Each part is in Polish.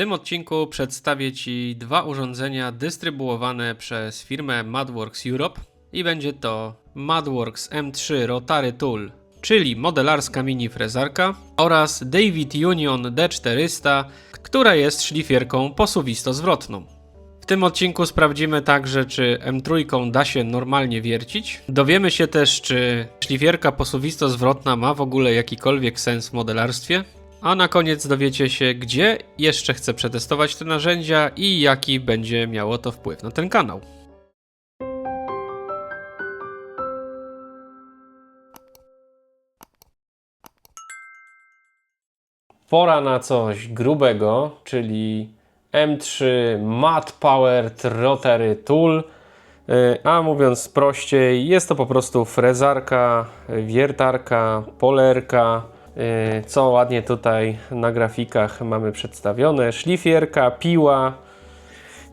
tym odcinku przedstawię Ci dwa urządzenia dystrybuowane przez firmę Madworks Europe i będzie to Madworks M3 Rotary Tool, czyli modelarska mini frezarka oraz David Union D400, która jest szlifierką posuwisto-zwrotną. W tym odcinku sprawdzimy także, czy M3 da się normalnie wiercić. Dowiemy się też, czy szlifierka posuwisto-zwrotna ma w ogóle jakikolwiek sens w modelarstwie. A na koniec dowiecie się, gdzie jeszcze chcę przetestować te narzędzia i jaki będzie miało to wpływ na ten kanał. Pora na coś grubego, czyli M3 Mat Powered Rotary Tool. Y, A mówiąc prościej, jest to po prostu frezarka, wiertarka, polerka, co ładnie tutaj na grafikach mamy przedstawione. Szlifierka, piła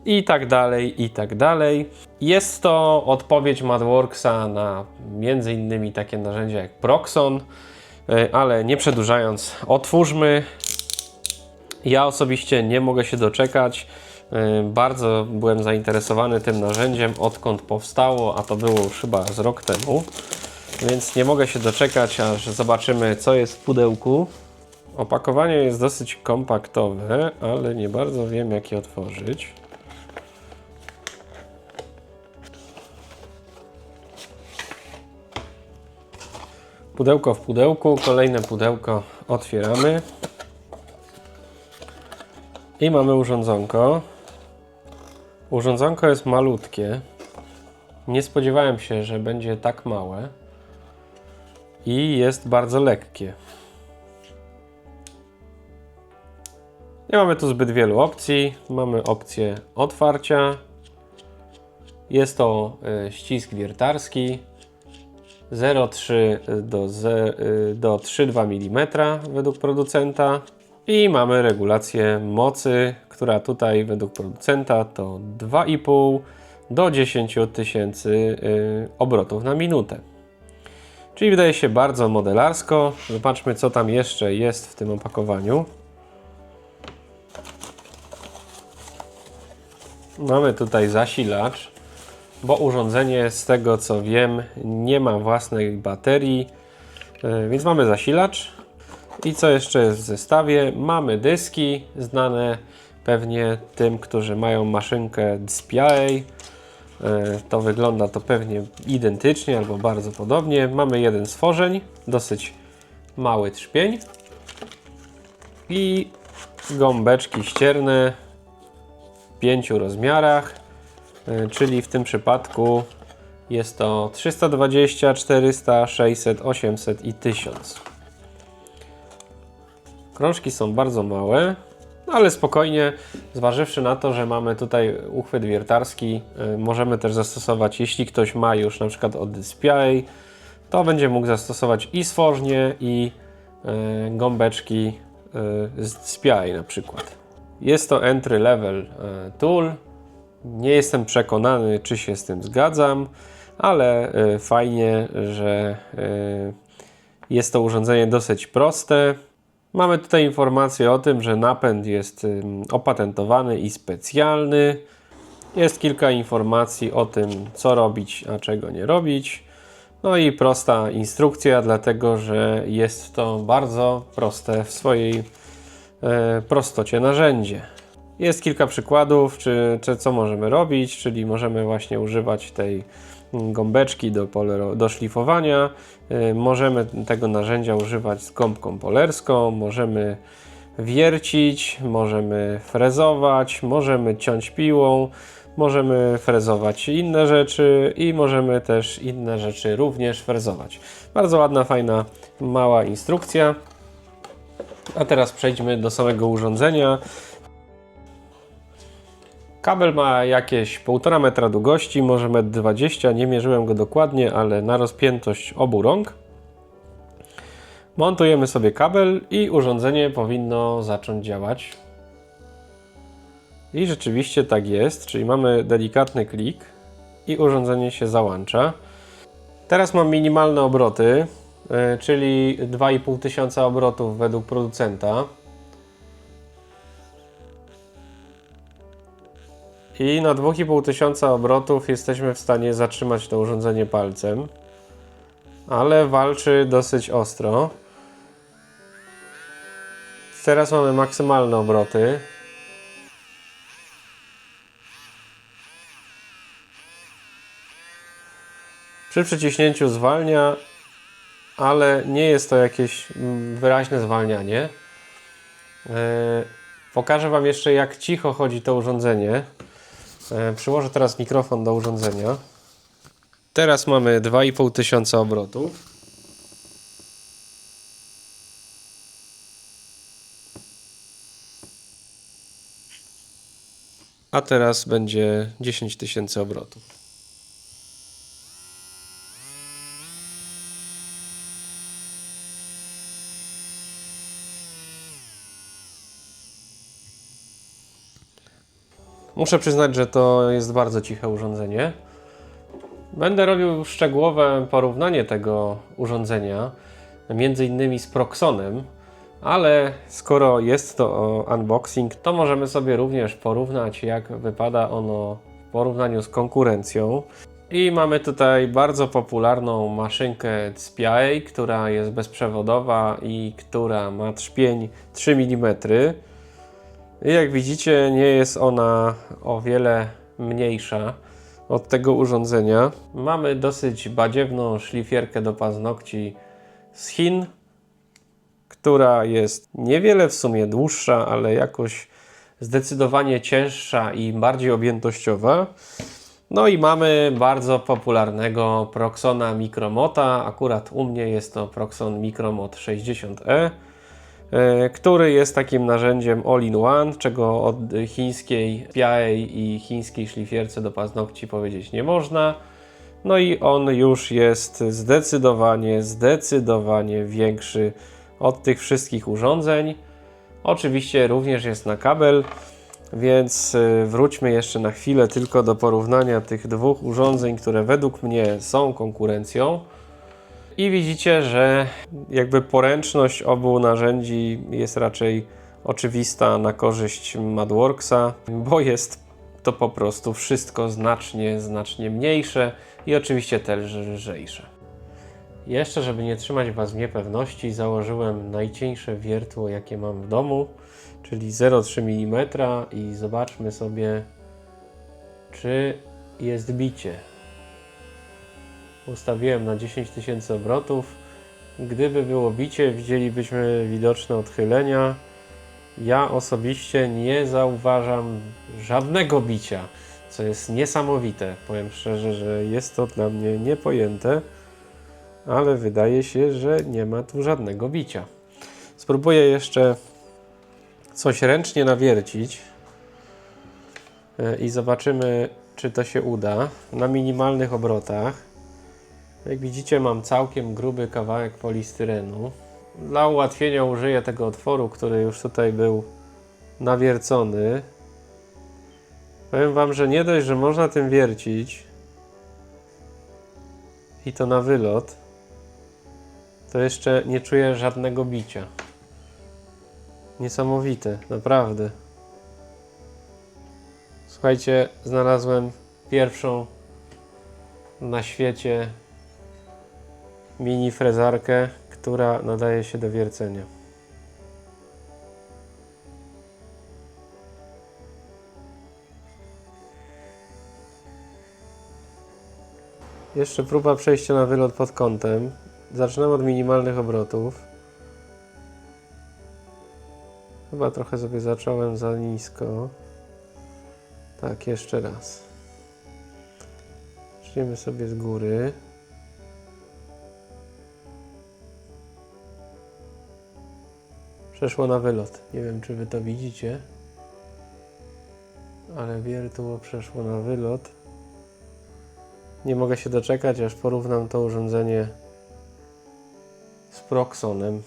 i tak dalej, i tak dalej. Jest to odpowiedź Madworksa na między innymi takie narzędzia jak Proxon, y, ale nie przedłużając, otwórzmy. Ja osobiście nie mogę się doczekać. Yy, Bardzo byłem zainteresowany tym narzędziem, odkąd powstało, a to było już chyba z rok temu. Więc nie mogę się doczekać, aż zobaczymy, co jest w pudełku. Opakowanie jest dosyć kompaktowe, ale nie bardzo wiem, jak je otworzyć. Pudełko w pudełku, kolejne pudełko otwieramy. I mamy urządzonko. Urządzonko jest malutkie. Nie spodziewałem się, że będzie tak małe. I jest bardzo lekkie. Nie mamy tu zbyt wielu opcji. Mamy opcję otwarcia. Jest to y, ścisk wiertarski 0,3 do, ze- y, do 3,2 mm według producenta. I mamy regulację mocy, która tutaj według producenta to 2,5 do 10 tysięcy obrotów na minutę. Czyli wydaje się bardzo modelarsko. Zobaczmy, co tam jeszcze jest w tym opakowaniu. Mamy tutaj zasilacz, bo urządzenie z tego co wiem nie ma własnej baterii, y, więc mamy zasilacz. I co jeszcze jest w zestawie? Mamy dyski znane pewnie tym, którzy mają maszynkę DSPI. E, To wygląda to pewnie identycznie albo bardzo podobnie. Mamy jeden stworzeń, dosyć mały trzpień i gąbeczki ścierne w pięciu rozmiarach, e, czyli w tym przypadku jest to 320, 400, 600, 800 i 1000. Krążki są bardzo małe, no ale spokojnie, zważywszy na to, że mamy tutaj uchwyt wiertarski, y, możemy też zastosować, jeśli ktoś ma już na przykład od to będzie mógł zastosować i stworznie, i y, gąbeczki y, z DSPI na przykład. Jest to entry level tool. Nie jestem przekonany, czy się z tym zgadzam, ale fajnie, że jest to urządzenie dosyć proste. Mamy tutaj informację o tym, że napęd jest opatentowany i specjalny. Jest kilka informacji o tym, co robić, a czego nie robić. No i prosta instrukcja, dlatego że jest to bardzo proste w swojej e, prostocie narzędzie. Jest kilka przykładów, czy, czy co możemy robić, czyli możemy właśnie używać tej gąbeczki do, polero, do szlifowania. Y, Możemy tego narzędzia używać z gąbką polerską, możemy wiercić, możemy frezować, możemy ciąć piłą, możemy frezować inne rzeczy i możemy też inne rzeczy również frezować. Bardzo ładna, fajna, mała instrukcja. A teraz przejdźmy do samego urządzenia. Kabel ma jakieś 1,5 metra długości, może 1,20 m, nie mierzyłem go dokładnie, ale na rozpiętość obu rąk. Montujemy sobie kabel i urządzenie powinno zacząć działać. I rzeczywiście tak jest, czyli mamy delikatny klik i urządzenie się załącza. Teraz mam minimalne obroty, y, czyli 2,5 tysiąca obrotów według producenta. I na 2,5 tysiąca obrotów jesteśmy w stanie zatrzymać to urządzenie palcem. Ale walczy dosyć ostro. Teraz mamy maksymalne obroty. Przy przyciśnięciu zwalnia, ale nie jest to jakieś mm, wyraźne zwalnianie. E, Pokażę Wam jeszcze, jak cicho chodzi to urządzenie. E, Przyłożę teraz mikrofon do urządzenia. Teraz mamy 2,5 tysiąca obrotów. A teraz będzie 10 tysięcy obrotów. Muszę przyznać, że to jest bardzo ciche urządzenie. Będę robił szczegółowe porównanie tego urządzenia, między innymi z Proxonem, ale skoro jest to unboxing, to możemy sobie również porównać, jak wypada ono w porównaniu z konkurencją. I mamy tutaj bardzo popularną maszynkę SPI, która jest bezprzewodowa i która ma trzpień 3 mm. Jak widzicie, nie jest ona o wiele mniejsza od tego urządzenia. Mamy dosyć badziewną szlifierkę do paznokci z Chin, która jest niewiele w sumie dłuższa, ale jakoś zdecydowanie cięższa i bardziej objętościowa. No i mamy bardzo popularnego Proxona Micromota. Akurat u mnie jest to Proxon Micromot 60e e, który jest takim narzędziem all-in-one, czego od chińskiej PI i chińskiej szlifierce do paznokci powiedzieć nie można. No i on już jest zdecydowanie, zdecydowanie większy od tych wszystkich urządzeń. Oczywiście również jest na kabel, więc y, wróćmy jeszcze na chwilę tylko do porównania tych dwóch urządzeń, które według mnie są konkurencją. I widzicie, że jakby poręczność obu narzędzi jest raczej oczywista na korzyść Madworksa, bo jest to po prostu wszystko znacznie, znacznie mniejsze i oczywiście też lżejsze. Jeszcze, żeby nie trzymać Was w niepewności, założyłem najcieńsze wiertło, jakie mam w domu, czyli 0,3 mm i zobaczmy sobie, czy jest bicie. Ustawiłem na 10 tysięcy obrotów. Gdyby było bicie, widzielibyśmy widoczne odchylenia. Ja osobiście nie zauważam żadnego bicia, co jest niesamowite. Powiem szczerze, że jest to dla mnie niepojęte, ale wydaje się, że nie ma tu żadnego bicia. Spróbuję jeszcze coś ręcznie nawiercić e, i zobaczymy, czy to się uda na minimalnych obrotach. Jak widzicie, mam całkiem gruby kawałek polistyrenu. Dla ułatwienia użyję tego otworu, który już tutaj był nawiercony. Powiem Wam, że nie dość, że można tym wiercić i to na wylot, to jeszcze nie czuję żadnego bicia. Niesamowite, naprawdę. Słuchajcie, znalazłem pierwszą na świecie mini frezarkę, która nadaje się do wiercenia. Jeszcze próba przejścia na wylot pod kątem. Zaczynam od minimalnych obrotów. Chyba trochę sobie zacząłem za nisko. Tak, jeszcze raz. Zaczniemy sobie z góry. Przeszło na wylot. Nie wiem, czy Wy to widzicie, ale wiertło przeszło na wylot. Nie mogę się doczekać, aż porównam to urządzenie z Proxonem.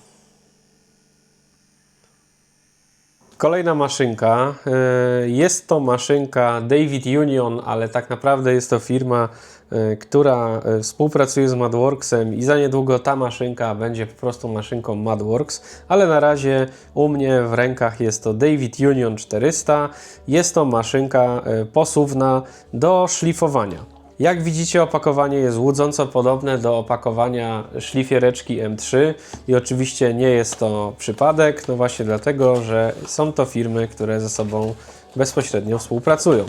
Kolejna maszynka. E, Jest to maszynka David Union, ale tak naprawdę jest to firma, e, która e, współpracuje z Madworksem i za niedługo ta maszynka będzie po prostu maszynką Madworks, ale na razie u mnie w rękach jest to David Union 400. Jest to maszynka posuwna do szlifowania. Jak widzicie, opakowanie jest łudząco podobne do opakowania szlifiereczki M3 i oczywiście nie jest to przypadek, no właśnie dlatego, że są to firmy, które ze sobą bezpośrednio współpracują.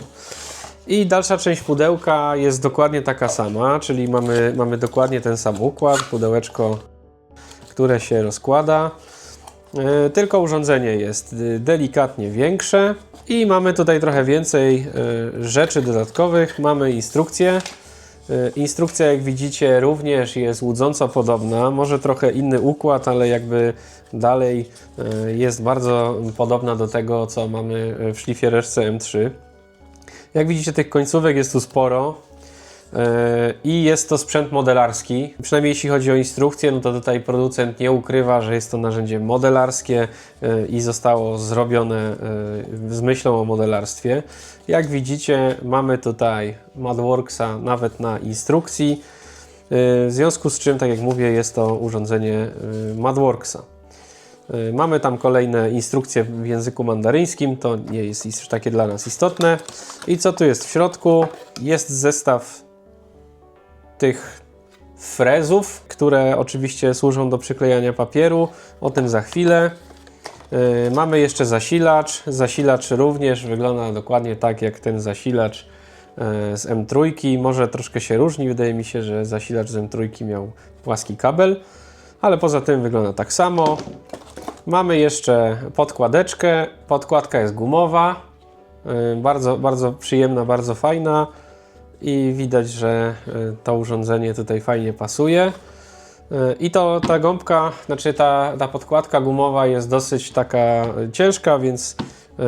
I dalsza część pudełka jest dokładnie taka sama, czyli mamy, mamy dokładnie ten sam układ, pudełeczko, które się rozkłada. E, Tylko urządzenie jest y, delikatnie większe i mamy tutaj trochę więcej y, rzeczy dodatkowych. Mamy instrukcję. Y, Instrukcja, jak widzicie, również jest łudząco podobna. Może trochę inny układ, ale jakby dalej jest bardzo podobna do tego, co mamy w szlifiereczce M3. Jak widzicie, tych końcówek jest tu sporo. Yy, I jest to sprzęt modelarski. Przynajmniej jeśli chodzi o instrukcję, no to tutaj producent nie ukrywa, że jest to narzędzie modelarskie yy, i zostało zrobione yy, z myślą o modelarstwie. Jak widzicie, mamy tutaj Madworksa nawet na instrukcji. W związku z czym, tak jak mówię, jest to urządzenie Madworksa. Mamy tam kolejne instrukcje w języku mandaryńskim, to nie jest takie dla nas istotne. I co tu jest w środku? Jest zestaw tych frezów, które oczywiście służą do przyklejania papieru. O tym za chwilę. Y, Mamy jeszcze zasilacz. Zasilacz również wygląda dokładnie tak jak ten zasilacz y, z M3. Może troszkę się różni. Wydaje mi się, że zasilacz z M3 miał płaski kabel, ale poza tym wygląda tak samo. Mamy jeszcze podkładeczkę. Podkładka jest gumowa. Yy, Bardzo, bardzo przyjemna, bardzo fajna. I widać, że yy, to urządzenie tutaj fajnie pasuje. Yy, I to ta gąbka, znaczy ta, ta podkładka gumowa jest dosyć taka y, ciężka, więc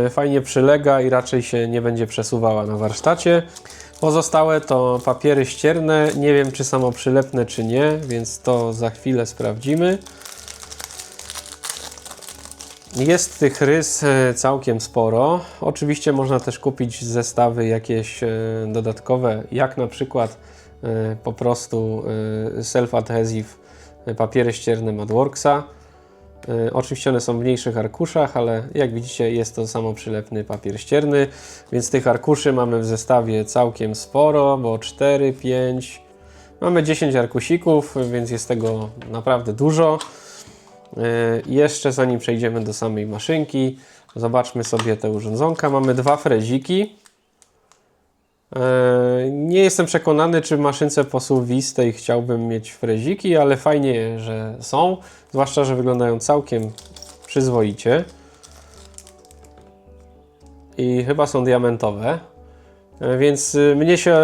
fajnie przylega i raczej się nie będzie przesuwała na warsztacie. Pozostałe to papiery ścierne. Nie wiem, czy samoprzylepne, czy nie, więc to za chwilę sprawdzimy. Jest tych rys e, całkiem sporo. Oczywiście można też kupić zestawy jakieś e, dodatkowe, jak na przykład e, po prostu self-adhesive papiery ścierne Madworksa. Oczywiście one są w mniejszych arkuszach, ale jak widzicie jest to samoprzylepny papier ścierny, więc tych arkuszy mamy w zestawie całkiem sporo, bo 4, 5, mamy 10 arkusików, więc jest tego naprawdę dużo. E, Jeszcze zanim przejdziemy do samej maszynki, zobaczmy sobie te urządzonka. Mamy dwa freziki. E, Nie jestem przekonany, czy w maszynce posuwistej chciałbym mieć freziki, ale fajnie, że są. Zwłaszcza, że wyglądają całkiem przyzwoicie. I chyba są diamentowe. E, Więc y, mnie się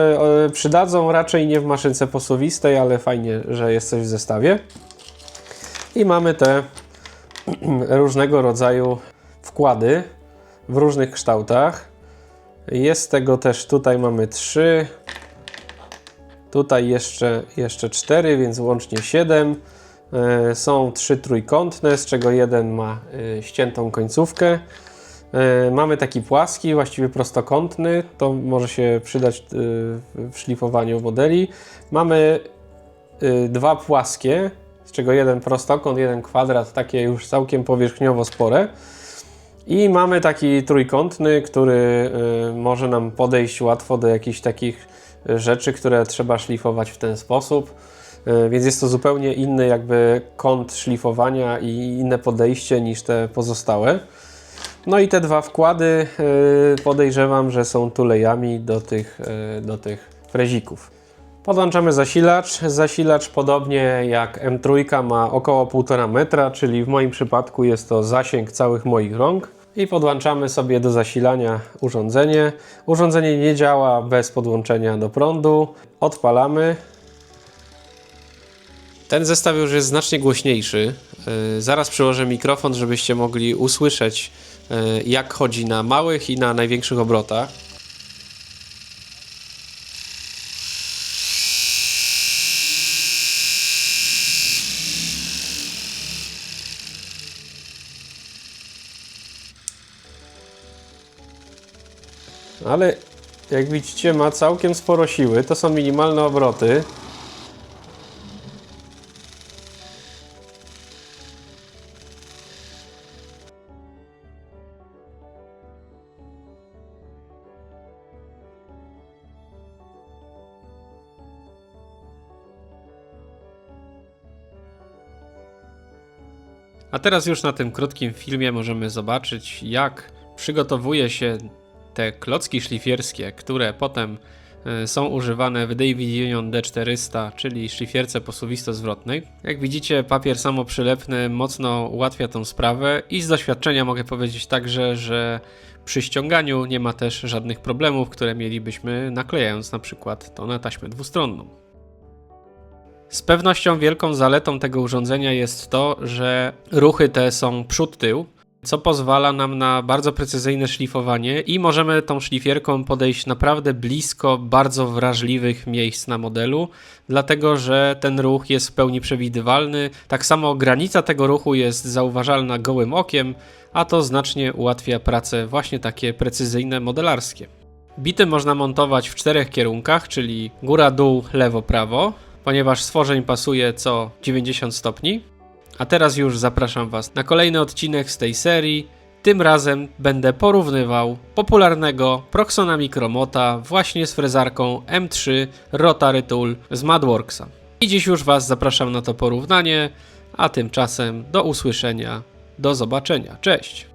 przydadzą raczej nie w maszynce posuwistej, ale fajnie, że jest coś w zestawie. I mamy te różnego rodzaju wkłady w różnych kształtach. Jest tego też, tutaj mamy trzy, tutaj jeszcze, jeszcze cztery, więc łącznie siedem. E, Są trzy trójkątne, z czego jeden ma e, ściętą końcówkę. E, Mamy taki płaski, właściwie prostokątny, to może się przydać w szlifowaniu modeli. Mamy dwa płaskie, z czego jeden prostokąt, jeden kwadrat, takie już całkiem powierzchniowo spore. I mamy taki trójkątny, który y, może nam podejść łatwo do jakichś takich rzeczy, które trzeba szlifować w ten sposób. Y, Więc jest to zupełnie inny jakby kąt szlifowania i inne podejście niż te pozostałe. No i te dwa wkłady y, podejrzewam, że są tulejami do tych, do tych frezików. Podłączamy zasilacz. Zasilacz podobnie jak M3 ma około 1,5 metra, czyli w moim przypadku jest to zasięg całych moich rąk. I podłączamy sobie do zasilania urządzenie. Urządzenie nie działa bez podłączenia do prądu. Odpalamy. Ten zestaw już jest znacznie głośniejszy. Yy, Zaraz przyłożę mikrofon, żebyście mogli usłyszeć, yy, jak chodzi na małych i na największych obrotach. Ale jak widzicie ma całkiem sporo siły. To są minimalne obroty. A teraz już na tym krótkim filmie możemy zobaczyć, jak przygotowuje się te klocki szlifierskie, które potem e, są używane w David Union D400, czyli szlifierce posuwisto-zwrotnej. Jak widzicie, papier samoprzylepny mocno ułatwia tą sprawę i z doświadczenia mogę powiedzieć także, że przy ściąganiu nie ma też żadnych problemów, które mielibyśmy naklejając na przykład to na taśmę dwustronną. Z pewnością wielką zaletą tego urządzenia jest to, że ruchy te są przód-tył, co pozwala nam na bardzo precyzyjne szlifowanie i możemy tą szlifierką podejść naprawdę blisko bardzo wrażliwych miejsc na modelu, dlatego że ten ruch jest w pełni przewidywalny. Tak samo granica tego ruchu jest zauważalna gołym okiem, a to znacznie ułatwia pracę właśnie takie precyzyjne modelarskie. Bity można montować w czterech kierunkach, czyli góra, dół, lewo, prawo, ponieważ stworzeń pasuje co 90 stopni. A teraz już zapraszam Was na kolejny odcinek z tej serii. Tym razem będę porównywał popularnego Proxona Micromota właśnie z frezarką M3 Rotary Tool z Madworksa. I dziś już Was zapraszam na to porównanie, a tymczasem do usłyszenia, do zobaczenia. Cześć!